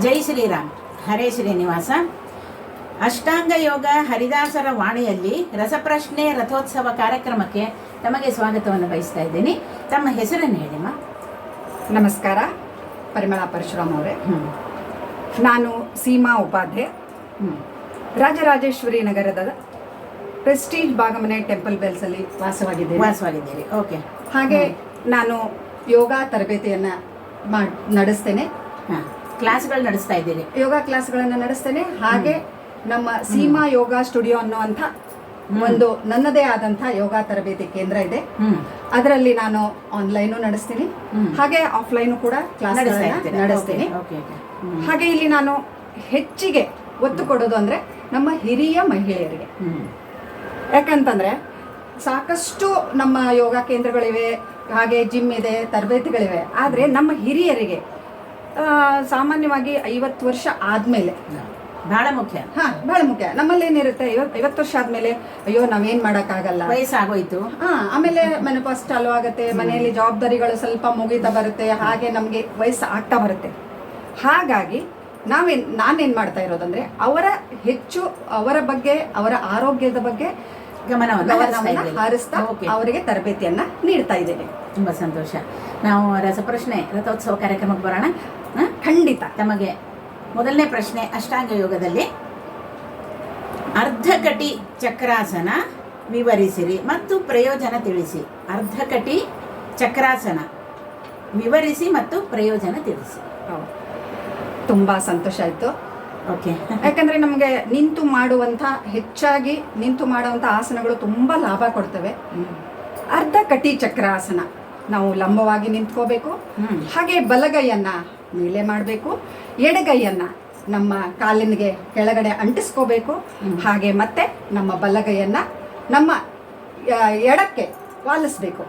ಜೈ ಶ್ರೀರಾಮ್. ಹರೇ ಶ್ರೀನಿವಾಸ. ಅಷ್ಟಾಂಗ ಯೋಗ ಹರಿದಾಸರ ವಾಣಿಯಲ್ಲಿ ರಸಪ್ರಶ್ನೆ ರಥೋತ್ಸವ ಕಾರ್ಯಕ್ರಮಕ್ಕೆ ತಮಗೆ ಸ್ವಾಗತವನ್ನು ಬಯಸ್ತಾ ಇದ್ದೀನಿ. ತಮ್ಮ ಹೆಸರನ್ನು ಹೇಳಿಮ್ಮ ನಮಸ್ಕಾರ. ಪರಿಮಳ ಪರಶುರಾಮ್ ಅವರೇ. ಹ್ಞೂ ನಾನು ಸೀಮಾ ಉಪಾಧ್ಯಾಯ. ಹ್ಞೂ ರಾಜರಾಜೇಶ್ವರಿ ನಗರದ ಪ್ರೆಸ್ಟೀಜ್ ಭಾಗಮನೆ ಟೆಂಪಲ್ ಬೆಲ್ಸಲ್ಲಿ ವಾಸವಾಗಿದ್ದೇನೆ. ವಾಸವಾಗಿದ್ದೀರಿ. ಓಕೆ. ಹಾಗೆ ನಾನು ಯೋಗ ತರಬೇತಿಯನ್ನು ಮಾಡಿ ನಡೆಸ್ತೇನೆ. ಹಾಂ. ಕ್ಲಾಸ್ಗಳು ನಡೆಸ್ತಾ ಇದ್ದೀನಿ. ಯೋಗ ಕ್ಲಾಸ್ಗಳನ್ನು ನಡೆಸ್ತೇನೆ. ಹಾಗೆ ನಮ್ಮ ಸೀಮಾ ಯೋಗ ಸ್ಟುಡಿಯೋ ಅನ್ನುವಂಥ ಒಂದು ನನ್ನದೇ ಆದಂತಹ ಯೋಗ ತರಬೇತಿ ಕೇಂದ್ರ ಇದೆ. ಅದರಲ್ಲಿ ನಾನು ಆನ್ಲೈನು ನಡೆಸ್ತೀನಿ. ಹಾಗೆ ಆಫ್ಲೈನು ಕೂಡ ಕ್ಲಾಸ್ ನಡೆಸ್ತೀನಿ. ಹಾಗೆ ಇಲ್ಲಿ ನಾನು ಹೆಚ್ಚಿಗೆ ಒತ್ತು ಕೊಡೋದು ಅಂದ್ರೆ ನಮ್ಮ ಹಿರಿಯ ಮಹಿಳೆಯರಿಗೆ. ಯಾಕಂತಂದ್ರೆ ಸಾಕಷ್ಟು ನಮ್ಮ ಯೋಗ ಕೇಂದ್ರಗಳಿವೆ ಹಾಗೆ ಜಿಮ್ ಇದೆ ತರಬೇತಿಗಳಿವೆ. ಆದರೆ ನಮ್ಮ ಹಿರಿಯರಿಗೆ ಸಾಮಾನ್ಯವಾಗಿ ಐವತ್ತು ವರ್ಷ ಆದ್ಮೇಲೆ. ಬಹಳ ಮುಖ್ಯ. ಹಾ ಬಹಳ ಮುಖ್ಯ. ನಮ್ಮಲ್ಲಿ ಏನಿರುತ್ತೆ ಐವತ್ತು ವರ್ಷ ಆದ್ಮೇಲೆ ಅಯ್ಯೋ ನಾವೇನ್ ಮಾಡಕ್ಕಾಗಲ್ಲ. ವಯಸ್ಸಾಗೋಯ್ತು. ಹಾ ಆಮೇಲೆ ಮನೆ ಫಸ್ಟ್ ಚಾಲು ಆಗುತ್ತೆ ಮನೆಯಲ್ಲಿ ಜವಾಬ್ದಾರಿಗಳು ಸ್ವಲ್ಪ ಮುಗಿತಾ ಬರುತ್ತೆ ಹಾಗೆ ನಮಗೆ ವಯಸ್ಸು ಆಗ್ತಾ ಬರುತ್ತೆ. ಹಾಗಾಗಿ ನಾವೇನ್ ನಾನೇನ್ ಮಾಡ್ತಾ ಇರೋದಂದ್ರೆ ಅವರ ಹೆಚ್ಚು ಅವರ ಬಗ್ಗೆ ಅವರ ಆರೋಗ್ಯದ ಬಗ್ಗೆ ಗಮನವನ್ನು ಹರಿಸ್ತಾ ಅವರಿಗೆ ತರಬೇತಿಯನ್ನ ನೀಡ್ತಾ ಇದ್ದೇನೆ ತುಂಬಾ ಸಂತೋಷ. ನಾವು ರಸಪ್ರಶ್ನೆ ರಥೋತ್ಸವ ಕಾರ್ಯಕ್ರಮಕ್ಕೆ ಬರೋಣ. ಖಂಡಿತ ತಮಗೆ ಮೊದಲನೇ ಪ್ರಶ್ನೆ ಅಷ್ಟಾಂಗ ಯೋಗದಲ್ಲಿ ಅರ್ಧಕಟಿ ಚಕ್ರಾಸನ ವಿವರಿಸಿರಿ ಮತ್ತು ಪ್ರಯೋಜನ ತಿಳಿಸಿ. ಅರ್ಧಕಟಿ ಚಕ್ರಾಸನ ವಿವರಿಸಿ ಮತ್ತು ಪ್ರಯೋಜನ ತಿಳಿಸಿ. ತುಂಬಾ ಸಂತೋಷ ಆಯ್ತು. ಯಾಕಂದ್ರೆ ನಮಗೆ ನಿಂತು ಮಾಡುವಂತ ಹೆಚ್ಚಾಗಿ ನಿಂತು ಮಾಡುವಂತ ಆಸನಗಳು ತುಂಬಾ ಲಾಭ ಕೊಡ್ತವೆ. ಅರ್ಧ ಕಟಿ ಚಕ್ರಾಸನ ನಾವು ಲಂಬವಾಗಿ ನಿಂತ್ಕೋಬೇಕು. ಹಾಗೆ ಬಲಗೈಯನ್ನ ಮೇಲೆ ಮಾಡಬೇಕು. ಎಡಗೈಯನ್ನ ನಮ್ಮ ಕಾಲಿನಿಗೆ ಕೆಳಗಡೆ ಅಂಟಿಸ್ಕೋಬೇಕು. ಹಾಗೆ ಮತ್ತೆ ನಮ್ಮ ಬಲಗೈಯನ್ನ ನಮ್ಮ ಎಡಕ್ಕೆ ವಾಲಿಸ್ಬೇಕು.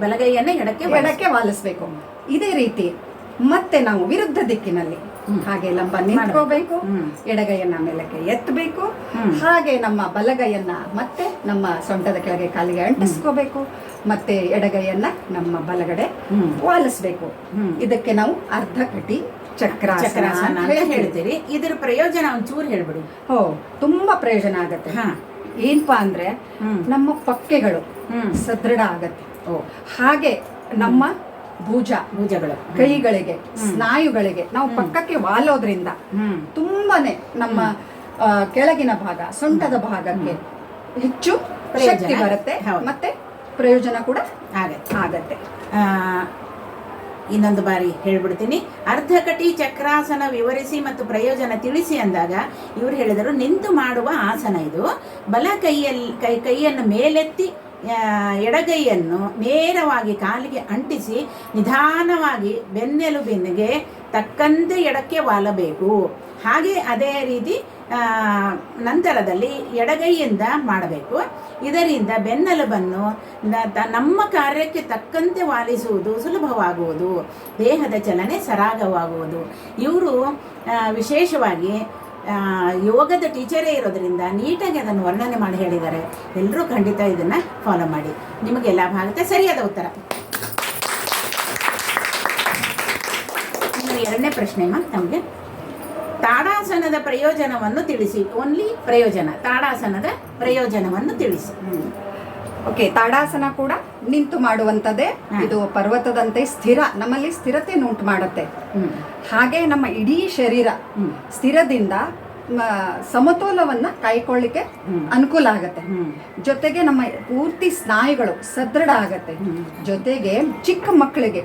ಬಲಗೈಯನ್ನ ಎಡಕ್ಕೆ ಎಡಕ್ಕೆ ವಾಲಿಸ್ಬೇಕು. ಇದೇ ರೀತಿ ಮತ್ತೆ ನಾವು ವಿರುದ್ಧ ದಿಕ್ಕಿನಲ್ಲಿ. ಹಾಗೆ ಲಂಬ ನಿಂತ್ಕೋಬೇಕು. ಎಡಗೈಯನ್ನ ಮೇಲಕ್ಕೆ ಎತ್ತಬೇಕು ಹಾಗೆ ನಮ್ಮ ಬಲಗೈಯನ್ನ ಮತ್ತೆ ನಮ್ಮ ಸೊಂಟದ ಕೆಳಗೆ ಕಾಲಿಗೆ ಅಂಟಿಸ್ಕೋಬೇಕು ಮತ್ತೆ ಎಡಗೈಯನ್ನ ನಮ್ಮ ಬಲಗಡೆ. ವಾಲಿಸ್ಬೇಕು. ಇದಕ್ಕೆ ನಾವು ಅರ್ಧ ಕಟಿ ಚಕ್ರಾಸನ ಹೇಳ್ತೀವಿ. ಇದರ ಪ್ರಯೋಜನ ಒಂಚೂರು ಹೇಳ್ಬಿಡಿ. ಹೋ ತುಂಬಾ ಪ್ರಯೋಜನ ಆಗತ್ತೆ. ಹಾ. ಏನಪ್ಪಾ ಅಂದ್ರೆ ನಮ್ಮ ಪಕ್ಕೆಗಳು. ಸದೃಢ ಆಗತ್ತೆ. ಓ. ಹಾಗೆ ನಮ್ಮ ಭುಜ ಭುಜಗಳು. ಕೈಗಳಿಗೆ ಸ್ನಾಯುಗಳಿಗೆ. ನಾವು ಪಕ್ಕಕ್ಕೆ ವಾಲೋದ್ರಿಂದ ತುಂಬಾನೇ ನಮ್ಮ ಕೆಳಗಿನ ಭಾಗ ಸೊಂಟದ ಭಾಗಕ್ಕೆ ಹೆಚ್ಚು. ಶಕ್ತಿ ಬರುತ್ತೆ ಮತ್ತೆ ಪ್ರಯೋಜನ ಕೂಡ ಆಗತ್ತೆ. ಇನ್ನೊಂದು ಬಾರಿ ಹೇಳ್ಬಿಡ್ತೀನಿ. ಅರ್ಧಕಟಿ ಚಕ್ರಾಸನ ವಿವರಿಸಿ ಮತ್ತು ಪ್ರಯೋಜನ ತಿಳಿಸಿ ಅಂದಾಗ ಇವರು ಹೇಳಿದರು ನಿಂತು ಮಾಡುವ ಆಸನ ಇದು. ಬಲ ಕೈಯಲ್ಲಿ ಕೈ ಕೈಯನ್ನು ಮೇಲೆತ್ತಿ ಎಡಗೈಯನ್ನು ನೇರವಾಗಿ ಕಾಲಿಗೆ ಅಂಟಿಸಿ ನಿಧಾನವಾಗಿ ಬೆನ್ನೆಲುಬಿನಿಗೆ ತಕ್ಕಂತೆ ಎಡಕ್ಕೆ ವಾಲಬೇಕು. ಹಾಗೆ ಅದೇ ರೀತಿ ನಂತರದಲ್ಲಿ ಎಡಗೈಯಿಂದ ಮಾಡಬೇಕು. ಇದರಿಂದ ಬೆನ್ನೆಲುಬನ್ನು ನಮ್ಮ ಕಾರ್ಯಕ್ಕೆ ತಕ್ಕಂತೆ ವಾಲಿಸುವುದು ಸುಲಭವಾಗುವುದು. ದೇಹದ ಚಲನೆ ಸರಾಗವಾಗುವುದು. ಇವರು ವಿಶೇಷವಾಗಿ ಯೋಗದ ಟೀಚರೇ ಇರೋದರಿಂದ ನೀಟಾಗಿ ಅದನ್ನು ವರ್ಣನೆ ಮಾಡಿ ಹೇಳಿದ್ದಾರೆ. ಎಲ್ಲರೂ ಖಂಡಿತ ಇದನ್ನು ಫಾಲೋ ಮಾಡಿ. ನಿಮಗೆ ಲಾಭ ಆಗುತ್ತೆ ಸರಿಯಾದ ಉತ್ತರ. ಇನ್ನು ಎರಡನೇ ಪ್ರಶ್ನೆ ಅಮ್ಮ ತಮಗೆ. ತಾಡಾಸನದ ಪ್ರಯೋಜನವನ್ನು ತಿಳಿಸಿ. ಓನ್ಲಿ ಪ್ರಯೋಜನ. ತಾಡಾಸನದ ಪ್ರಯೋಜನವನ್ನು ತಿಳಿಸಿ. ಓಕೆ ತಾಡಾಸನ ಕೂಡ ನಿಂತು ಮಾಡುವಂತದ್ದೇ. ಇದು ಪರ್ವತದಂತೆ ಸ್ಥಿರ ನಮ್ಮಲ್ಲಿ ಸ್ಥಿರತೆ ಉಂಟು ಮಾಡುತ್ತೆ. ಹಾಗೆ ನಮ್ಮ ಇಡೀ ಶರೀರ ಸ್ಥಿರದಿಂದ ಸಮತೋಲವನ್ನ ಕಾಯ್ಕೊಳ್ಳಿಕ್ಕೆ ಅನುಕೂಲ ಆಗತ್ತೆ. ಜೊತೆಗೆ ನಮ್ಮ ಪೂರ್ತಿ ಸ್ನಾಯುಗಳು ಸದೃಢ ಆಗತ್ತೆ. ಜೊತೆಗೆ ಚಿಕ್ಕ ಮಕ್ಕಳಿಗೆ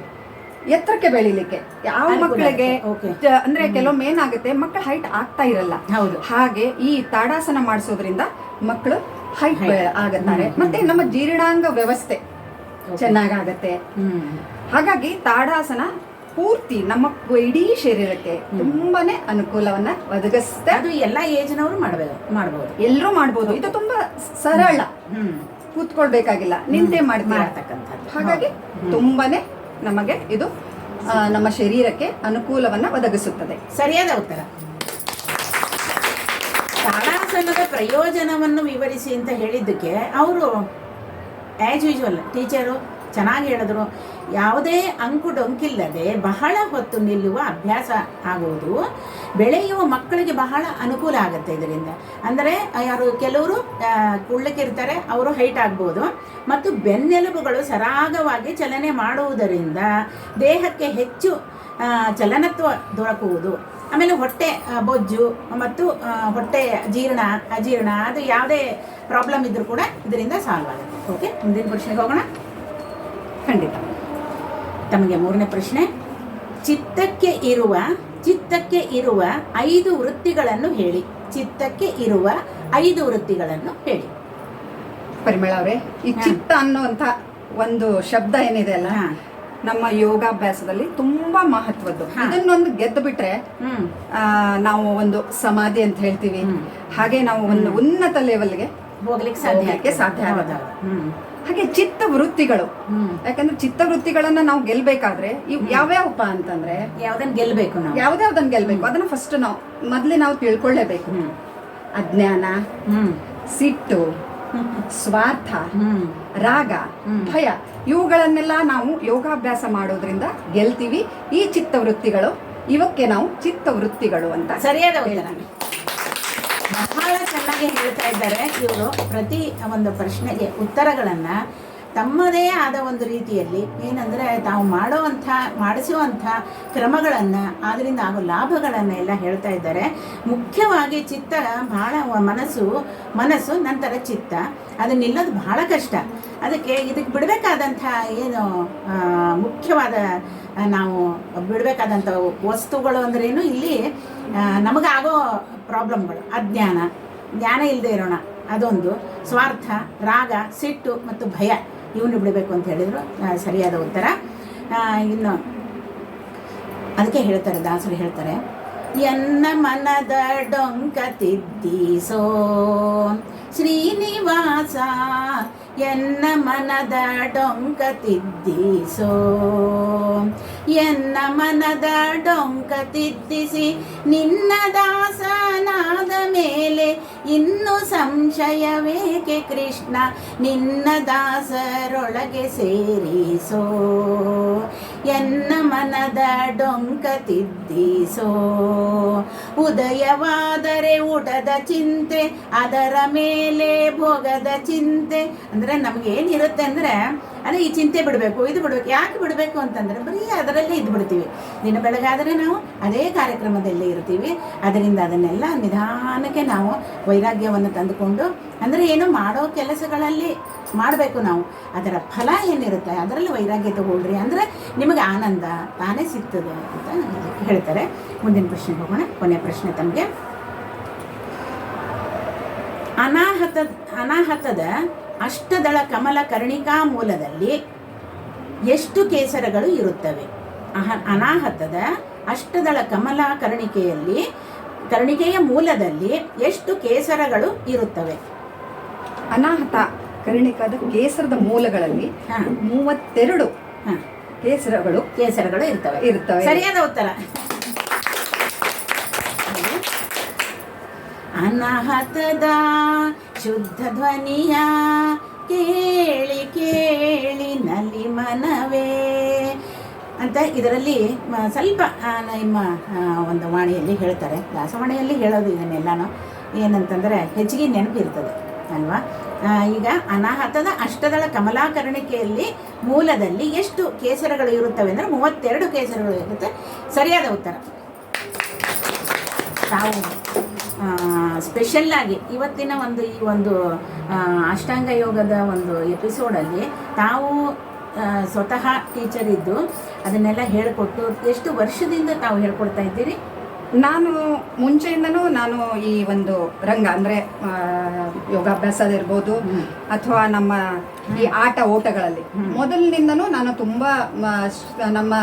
ಎತ್ತರಕ್ಕೆ ಬೆಳಿಲಿಕ್ಕೆ ಯಾವ ಮಕ್ಕಳಿಗೆ ಅಂದ್ರೆ ಕೆಲವೊಮ್ಮೆ ಏನಾಗುತ್ತೆ ಮಕ್ಕಳ ಹೈಟ್ ಆಗ್ತಾ ಇರಲ್ಲ. ಹೌದು. ಹಾಗೆ ಈ ತಾಡಾಸನ ಮಾಡಿಸೋದ್ರಿಂದ ಮಕ್ಕಳು ಹೈಟ್. ಆಗುತ್ತಾರೆ ಮತ್ತೆ ನಮ್ಮ ಜೀರ್ಣಾಂಗ ವ್ಯವಸ್ಥೆ. ಚೆನ್ನಾಗಾಗತ್ತೆ. ಹಾಗಾಗಿ ತಾಡಾಸನ ಪೂರ್ತಿ ನಮ್ಮ ಇಡೀ ಶರೀರಕ್ಕೆ ತುಂಬಾನೇ ಅನುಕೂಲವನ್ನ ಒದಗಿಸುತ್ತೆ. ಅದು ಎಲ್ಲ ಏಜ್ನವರು ಮಾಡಬೇಕು ಮಾಡಬಹುದು ಎಲ್ಲರೂ ಮಾಡಬಹುದು ಇದು ತುಂಬಾ ಸರಳ. ಕೂತ್ಕೊಳ್ಬೇಕಾಗಿಲ್ಲ. ನಿಂತೆ ಮಾಡಿ ಮಾಡ್ತಕ್ಕಂಥದ್ದು. ಹಾಗಾಗಿ. ತುಂಬಾನೇ ನಮಗೆ ಇದು ನಮ್ಮ ಶರೀರಕ್ಕೆ ಅನುಕೂಲವನ್ನ ಒದಗಿಸುತ್ತದೆ. ಸರಿಯಾದ ಉತ್ತರ. ತಾಡಾಸನದ ಪ್ರಯೋಜನವನ್ನು ವಿವರಿಸಿ ಅಂತ ಹೇಳಿದ್ದಕ್ಕೆ ಅವರು ಆ್ಯಸ್ ಯೂಶ್ವಲ್ ಟೀಚರು ಚೆನ್ನಾಗಿ ಹೇಳಿದ್ರು. ಯಾವುದೇ ಅಂಕು ಡೊಂಕಿಲ್ಲದೆ ಬಹಳ ಹೊತ್ತು ನಿಲ್ಲುವ ಅಭ್ಯಾಸ ಆಗುವುದು ಬೆಳೆಯುವ ಮಕ್ಕಳಿಗೆ ಬಹಳ ಅನುಕೂಲ ಆಗುತ್ತೆ ಇದರಿಂದ. ಅಂದರೆ ಯಾರು ಕೆಲವರು ಕುಳ್ಳಕ್ಕಿರ್ತಾರೆ ಅವರು ಹೈಟ್ ಆಗ್ಬೋದು. ಮತ್ತು ಬೆನ್ನೆಲುಬುಗಳು ಸರಾಗವಾಗಿ ಚಲನೆ ಮಾಡುವುದರಿಂದ ದೇಹಕ್ಕೆ ಹೆಚ್ಚು ಚಲನತ್ವ ದೊರಕುವುದು. ಆಮೇಲೆ ಹೊಟ್ಟೆ ಬೊಜ್ಜು ಮತ್ತು ಹೊಟ್ಟೆ ಜೀರ್ಣ, ಅಜೀರ್ಣ, ಅದು ಯಾವುದೇ ಪ್ರಾಬ್ಲಮ್ ಇದ್ದರೂ ಕೂಡ ಇದರಿಂದ ಸಾಲ್ವ್ ಆಗುತ್ತೆ. ಓಕೆ ಮುಂದಿನ ಪ್ರಶ್ನೆಗೆ ಹೋಗೋಣ. ಖಂಡಿತ. ತಮಗೆ ಮೂರನೇ ಪ್ರಶ್ನೆ ಚಿತ್ತಕ್ಕೆ ಇರುವ ಚಿತ್ತಕ್ಕೆ ಇರುವ ಐದು ವೃತ್ತಿಗಳನ್ನು ಹೇಳಿ. ಚಿತ್ತಕ್ಕೆ ಇರುವ ಐದು ವೃತ್ತಿಗಳನ್ನು ಹೇಳಿ. ಪರಿಮಳ ಅವರೇ ಈ ಚಿತ್ತ ಅನ್ನುವಂಥ ಒಂದು ಶಬ್ದ ಏನಿದೆ ಅಲ್ಲ ನಮ್ಮ ಯೋಗಾಭ್ಯಾಸದಲ್ಲಿ ತುಂಬಾ ಮಹತ್ವದ್ದು. ಇದನ್ನೊಂದು ಗೆದ್ದು ಬಿಟ್ರೆ ನಾವು ಒಂದು ಸಮಾಧಿ ಅಂತ ಹೇಳ್ತೀವಿ. ಹಾಗೆ ನಾವು ಒಂದು ಉನ್ನತ ಲೆವೆಲ್ಗೆ ಹೋಗ್ಲಿಕ್ಕೆ ಸಾಧ್ಯ. ಸಾಧ್ಯ ಆಗುತ್ತೆ. ಹಾಗೆ ಚಿತ್ತ ವೃತ್ತಿಗಳು. ಯಾಕಂದ್ರೆ ಚಿತ್ತ ವೃತ್ತಿಗಳನ್ನ ನಾವು ಗೆಲ್ಬೇಕಾದ್ರೆ ಇವ್ ಯಾವ್ಯಾವಪ್ಪ ಅಂತಂದ್ರೆ ಯಾವ್ದನ್ನ ಗೆಲ್ಬೇಕು ನಾವು? ಯಾವ್ದಾವ್ದನ್ನ ಗೆಲ್ಬೇಕು. ಅದನ್ನ ಫಸ್ಟ್ ನಾವು ಮೊದ್ಲೇ ನಾವು ತಿಳ್ಕೊಳ್ಳೇಬೇಕು ಅಜ್ಞಾನ ಸಿಟ್ಟು ಸ್ವಾರ್ಥ ರಾಗ ಭಯ ಇವುಗಳನ್ನೆಲ್ಲ ನಾವು ಯೋಗಾಭ್ಯಾಸ ಮಾಡೋದ್ರಿಂದ ಗೆಲ್ತೀವಿ. ಈ ಚಿತ್ತ ವೃತ್ತಿಗಳು ಇವಕ್ಕೆ ನಾವು ಚಿತ್ತ ವೃತ್ತಿಗಳು ಅಂತ ಸರಿಯಾದ ಬಹಳ ಚೆನ್ನಾಗಿ ಹೇಳ್ತಾ ಇದ್ದಾರೆ ಇವರು ಪ್ರತಿ ಒಂದು ಪ್ರಶ್ನೆಗೆ ಉತ್ತರಗಳನ್ನು ತಮ್ಮದೇ ಆದ ಒಂದು ರೀತಿಯಲ್ಲಿ ಏನಂದರೆ ತಾವು ಮಾಡುವಂಥ, ಮಾಡಿಸುವಂಥ ಕ್ರಮಗಳನ್ನು ಅದರಿಂದ ಆಗೋ ಲಾಭಗಳನ್ನು ಎಲ್ಲ ಹೇಳ್ತಾ ಇದ್ದಾರೆ. ಮುಖ್ಯವಾಗಿ ಚಿತ್ತ ಭಾಳ ಮನಸ್ಸು ಮನಸ್ಸು, ನಂತರ ಚಿತ್ತ. ಅದು ನಿಲ್ಲೋದು ಬಹಳ ಕಷ್ಟ. ಅದಕ್ಕೆ ಇದಕ್ಕೆ ಬಿಡಬೇಕಾದಂಥ ಏನು ಮುಖ್ಯವಾದ ನಾವು ಬಿಡಬೇಕಾದಂಥ ವಸ್ತುಗಳು ಅಂದ್ರೇನು ಇಲ್ಲಿ ನಮಗಾಗೋ ಪ್ರಾಬ್ಲಮ್ಗಳು. ಅಜ್ಞಾನ, ಜ್ಞಾನ ಇಲ್ಲದೆ ಇರೋಣ, ಅದೊಂದು. ಸ್ವಾರ್ಥ, ರಾಗ, ಸಿಟ್ಟು ಮತ್ತು ಭಯ, ಇವನು ಬಿಡಬೇಕು ಅಂತ ಹೇಳಿದರು ಸರಿಯಾದ ಉತ್ತರ. ಇನ್ನು ಅದಕ್ಕೆ ಹೇಳ್ತಾರೆ, ದಾಸರು ಹೇಳ್ತಾರೆ, ಎನ್ನ ಮನದ ಡೊಂಕ ತಿದ್ದೀಸೋ ಶ್ರೀನಿವಾಸ ಎನ್ನ ಮನದ ಡೊಂಕ ತಿದ್ದಿಸೋ ಎನ್ನ ಮನದ ಡೊಂಕ ತಿದ್ದಿಸಿ ನಿನ್ನ ದಾಸನಾದ ಮೇಲೆ ಇನ್ನು ಸಂಶಯವೇಕೆ ಕೃಷ್ಣ? ನಿನ್ನ ದಾಸರೊಳಗೆ ಸೇರಿಸೋ? ಎನ್ನ ಮನದ ಡೊಂಕ ತಿದ್ದಿಸೋ. ಉದಯವಾದರೆ ಊಟದ ಚಿಂತೆ, ಅದರ ಮೇಲೆ ಭೋಗದ ಚಿಂತೆ. ಅಂದರೆ ನಮ್ಗೆ ಏನಿರುತ್ತೆ ಅಂದರೆ ಅದೇ ಈ ಚಿಂತೆ ಬಿಡಬೇಕು, ಇದು ಬಿಡಬೇಕು, ಯಾಕೆ ಬಿಡಬೇಕು ಅಂತಂದರೆ ಬರೀ ಅದರಲ್ಲೇ ಇದು ಬಿಡ್ತೀವಿ. ದಿನ ಬೆಳಗಾದರೆ ನಾವು ಅದೇ ಕಾರ್ಯಕ್ರಮದಲ್ಲಿ ಇರ್ತೀವಿ. ಅದರಿಂದ ಅದನ್ನೆಲ್ಲ ನಿಧಾನಕ್ಕೆ ನಾವು ವೈರಾಗ್ಯವನ್ನು ತಂದುಕೊಂಡು, ಅಂದರೆ ಏನು ಮಾಡೋ ಕೆಲಸಗಳಲ್ಲಿ ಮಾಡಬೇಕು ನಾವು, ಅದರ ಫಲ ಏನಿರುತ್ತೆ, ಅದರಲ್ಲಿ ವೈರಾಗ್ಯ ತಗೊಳ್ರಿ ಅಂದರೆ ನಿಮಗೆ ಆನಂದ, ತಾನೇ ಸಿಗ್ತದೆ ಅಂತ ಹೇಳ್ತಾರೆ. ಮುಂದಿನ ಪ್ರಶ್ನೆಗೆ ಹೋಗೋಣ, ಕೊನೆಯ ಪ್ರಶ್ನೆ ತಮಗೆ. ಅನಾಹತ, ಅನಾಹತದ ಅಷ್ಟದಳ ಕಮಲ ಕರ್ಣಿಕಾ ಮೂಲದಲ್ಲಿ ಎಷ್ಟು ಕೇಸರಗಳು ಇರುತ್ತವೆ? ಅಹ, ಅನಾಹತದ ಅಷ್ಟದಳ ಕಮಲ ಕರ್ಣಿಕೆಯಲ್ಲಿ, ಕರ್ಣಿಕೆಯ ಮೂಲದಲ್ಲಿ ಎಷ್ಟು ಕೇಸರಗಳು ಇರುತ್ತವೆ? ಅನಾಹತ. ಕರ್ಣಿಕದ ಕೇಸರದ ಮೂಲಗಳಲ್ಲಿ ಹಾ. ಮೂವತ್ತೆರಡು ಹಾ. ಕೇಸರಗಳು ಕೇಸರಗಳು ಇರ್ತವೆ. ಇರ್ತವೆ. ಸರಿಯಾದ ಉತ್ತರ. ಅನಾಹತದ ಶುದ್ಧ ಧ್ವನಿಯ ಕೇಳಿ ಕೇಳಿ ನಲಿ ಮನವೇ ಅಂತ ಇದರಲ್ಲಿ ಸ್ವಲ್ಪ ನಿಮ್ಮ ಒಂದು ವಾಣಿಯಲ್ಲಿ ಹೇಳ್ತಾರೆ. ದಾಸವಾಣಿಯಲ್ಲಿ ಹೇಳೋದು ಇದನ್ನೆಲ್ಲನೂ. ಏನಂತಂದರೆ ಹೆಚ್ಚಿಗೆ ನೆನಪಿರ್ತದೆ ಅಲ್ವಾ? ಈಗ ಅನಾಹತದ ಅಷ್ಟದಳ ಕಮಲಾಕರಣಿಕೆಯಲ್ಲಿ ಮೂಲದಲ್ಲಿ ಎಷ್ಟು ಕೇಸರಗಳು ಇರುತ್ತವೆ ಅಂದರೆ ಮೂವತ್ತೆರಡು ಕೇಸರಗಳು ಇರುತ್ತೆ. ಸರಿಯಾದ ಉತ್ತರ. ತಾವು ಸ್ಪೆಷಲ್ಲಾಗಿ ಇವತ್ತಿನ ಒಂದು ಈ ಒಂದು ಅಷ್ಟಾಂಗ ಯೋಗದ ಒಂದು ಎಪಿಸೋಡಲ್ಲಿ ತಾವು ಸ್ವತಃ ಟೀಚರ್ ಇದ್ದು ಅದನ್ನೆಲ್ಲ ಹೇಳಿಕೊಟ್ಟು ಎಷ್ಟು ವರ್ಷದಿಂದ ತಾವು ಹೇಳ್ಕೊಡ್ತಾ ಇದ್ದೀರಿ? ನಾನು ಮುಂಚೆಯಿಂದನೂ ನಾನು ಈ ಒಂದು ರಂಗ ಅಂದ್ರೆ ಆ, ಯೋಗಾಭ್ಯಾಸ ಇರ್ಬೋದು ಅಥವಾ ನಮ್ಮ ಈ ಆಟ ಓಟಗಳಲ್ಲಿ. ಮೊದಲಿನಿಂದನೂ ನಾನು ತುಂಬಾ ನಮ್ಮ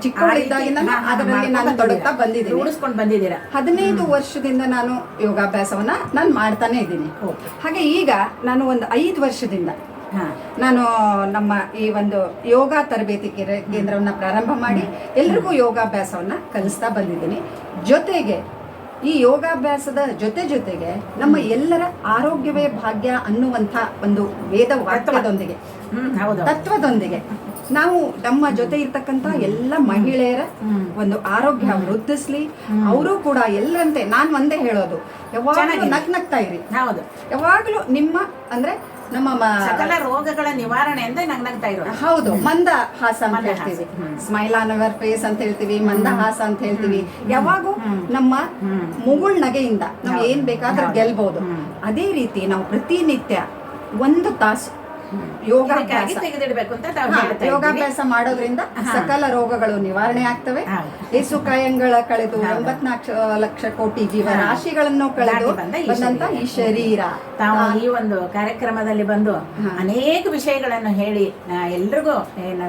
ಚಿಕ್ಕವಳಿದ್ದಾಗಿಂದ ಅದರಲ್ಲಿ ನಾನು ತೊಡಗ್ತಾ. ಬಂದಿದ್ದೀನಿ. ರೂಢಿಸ್ಕೊಂಡು ಬಂದಿದ್ದೀರಾ? ಹದಿನೈದು ವರ್ಷದಿಂದ ನಾನು ಯೋಗಾಭ್ಯಾಸವನ್ನ ನಾನು ಮಾಡ್ತಾನೆ ಇದ್ದೀನಿ. ಹಾಗೆ ಈಗ ನಾನು ಒಂದು ಐದು ವರ್ಷದಿಂದ ನಾನು ನಮ್ಮ ಈ ಒಂದು ಯೋಗ ತರಬೇತಿ ಕೇಂದ್ರವನ್ನ ಪ್ರಾರಂಭ ಮಾಡಿ ಎಲ್ರಿಗೂ ಯೋಗಾಭ್ಯಾಸವನ್ನ ಕಲಿಸ್ತಾ ಬಂದಿದ್ದೀನಿ. ಜೊತೆಗೆ ಈ ಯೋಗಾಭ್ಯಾಸದ ಜೊತೆ ಜೊತೆಗೆ ನಮ್ಮ ಎಲ್ಲರ ಆರೋಗ್ಯವೇ ಭಾಗ್ಯ ಅನ್ನುವಂಥ ಒಂದು ವೇದ ವಾಕ್ಯದೊಂದಿಗೆ. ತತ್ವದೊಂದಿಗೆ. ನಾವು ನಮ್ಮ ಜೊತೆ ಇರ್ತಕ್ಕಂತ ಎಲ್ಲ ಮಹಿಳೆಯರ ಒಂದು ಆರೋಗ್ಯ ವೃದ್ಧಿಸ್ಲಿ. ಅವರು ಕೂಡ ಎಲ್ಲರಂತೆ ನಾನು ಒಂದೇ ಹೇಳೋದು. ಯಾವಾಗಲೂ ನಗ್ನಗ್ತಾ ನಗ್ ನಗ್ತಾ ಇರಿ. ಹೌದು. ಯಾವಾಗಲೂ ನಿಮ್ಮ ಅಂದ್ರೆ ನಮ್ಮ ಸಕಲ ರೋಗಗಳ ನಿವಾರಣೆ ಅಂತ ನಗ್ನಗ್ತಾ ಇರೋದು ಹೌದು ಮಂದ ಹಾಸ ಅಂತ ಹೇಳ್ತೀವಿ. ಸ್ಮೈಲ್ ಆನ್ ಅವರ್ ಫೇಸ್ ಅಂತ ಹೇಳ್ತೀವಿ ಮಂದಹಾಸ ಅಂತ ಹೇಳ್ತೀವಿ ಯಾವಾಗೂ ನಮ್ಮ. ಮುಗುಳ್ ನಗೆಯಿಂದ ನಾವು. ಏನ್ ಬೇಕಾದ್ರೂ ಹೌದು. ಗೆಲ್ಬಹುದು ಅದೇ ರೀತಿ ನಾವು ಪ್ರತಿನಿತ್ಯ ಒಂದು ತಾಸು ಯೋಗಾಭ್ಯಾಸ. ತೆಗೆದಿಡಬೇಕು ಅಂತ ಯೋಗಾಭ್ಯಾಸ ಮಾಡೋದ್ರಿಂದ. ಸಕಲ ರೋಗಗಳು ನಿವಾರಣೆ ಆಗ್ತವೆ. ಏಸು ಕಾಯಂಗಳ ಕಳೆದು. ಎಂಬತ್ನಾಲ್ಕು ಲಕ್ಷ ಕೋಟಿ ಜೀವ. ರಾಶಿಗಳನ್ನು ಕಳೆದು ಬಂದಂತ ಈ ಶರೀರ. ತಾವು ಈ ಒಂದು ಕಾರ್ಯಕ್ರಮದಲ್ಲಿ ಬಂದು ಅನೇಕ ವಿಷಯಗಳನ್ನು ಹೇಳಿ ಎಲ್ರಿಗೂ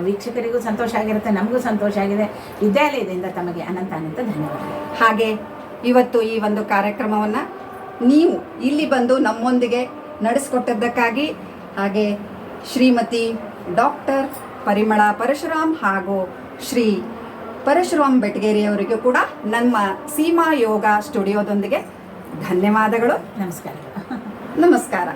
ವೀಕ್ಷಕರಿಗೂ ಸಂತೋಷ ಆಗಿರುತ್ತೆ ನಮಗೂ ಸಂತೋಷ ಆಗಿದೆ. ವಿದ್ಯಾಲಯದಿಂದ ತಮಗೆ ಅನಂತ ಅನಂತ ಧನ್ಯವಾದ ಹಾಗೆ ಇವತ್ತು ಈ ಒಂದು ಕಾರ್ಯಕ್ರಮವನ್ನ ನೀವು ಇಲ್ಲಿ ಬಂದು ನಮ್ಮೊಂದಿಗೆ ನಡೆಸ್ಕೊಟ್ಟದ್ದಕ್ಕಾಗಿ ಹಾಗೆ ಶ್ರೀಮತಿ ಡಾಕ್ಟರ್ ಪರಿಮಳ ಪರಶುರಾಮ್ ಹಾಗೂ ಶ್ರೀ ಪರಶುರಾಮ್ ಬೆಟಗೇರಿಯವರಿಗೂ ಕೂಡ ನಮ್ಮ ಸೀಮಾ ಯೋಗ ಸ್ಟುಡಿಯೋದೊಂದಿಗೆ ಧನ್ಯವಾದಗಳು. ನಮಸ್ಕಾರ. ನಮಸ್ಕಾರ.